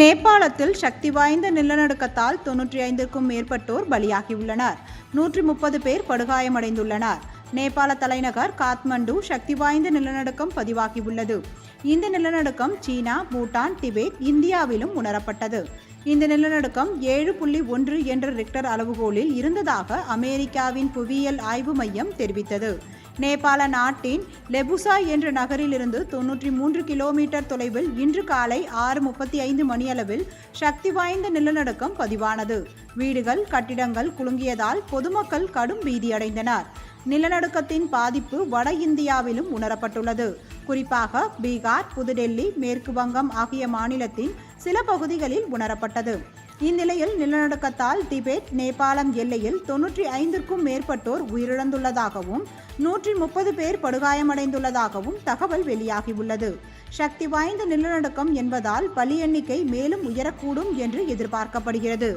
நேபாளத்தில் சக்தி வாய்ந்த நிலநடுக்கத்தால் தொன்னூற்றி ஐந்திற்கும் மேற்பட்டோர் பலியாகியுள்ளனர். நூற்றி முப்பது பேர் படுகாயமடைந்துள்ளனர். நேபாள தலைநகர் காத்மண்டு சக்தி வாய்ந்த நிலநடுக்கம் பதிவாகியுள்ளது. இந்த நிலநடுக்கம் சீனா பூட்டான் திபெத் இந்தியாவிலும் உணரப்பட்டது. இந்த நிலநடுக்கம் ஏழு புள்ளி ஒன்று என்ற ரிக்டர் அளவுகோலில் இருந்ததாக அமெரிக்காவின் புவியியல் ஆய்வு மையம் தெரிவித்தது. நேபாள நாட்டின் லெபுசா என்ற நகரிலிருந்து தொன்னூற்றி மூன்று கிலோமீட்டர் தொலைவில் இன்று காலை ஆறு முப்பத்தி ஐந்து மணியளவில் சக்தி வாய்ந்த நிலநடுக்கம் பதிவானது. வீடுகள் கட்டிடங்கள் குலுங்கியதால் பொதுமக்கள் கடும் பீதியடைந்தனர். நிலநடுக்கத்தின் பாதிப்பு வட இந்தியாவிலும் உணரப்பட்டுள்ளது. குறிப்பாக பீகார் புதுடெல்லி மேற்கு வங்கம் ஆகிய மாநிலத்தின் சில பகுதிகளில் உணரப்பட்டது. இந்நிலையில் நிலநடுக்கத்தால் திபெத் நேபாளம் எல்லையில் தொன்னூற்றி ஐந்திற்கும் மேற்பட்டோர் உயிரிழந்துள்ளதாகவும் நூற்றி முப்பது பேர் படுகாயமடைந்துள்ளதாகவும் தகவல் வெளியாகியுள்ளது. சக்தி வாய்ந்த நிலநடுக்கம் என்பதால் பலி எண்ணிக்கை மேலும் உயரக்கூடும் என்று எதிர்பார்க்கப்படுகிறது.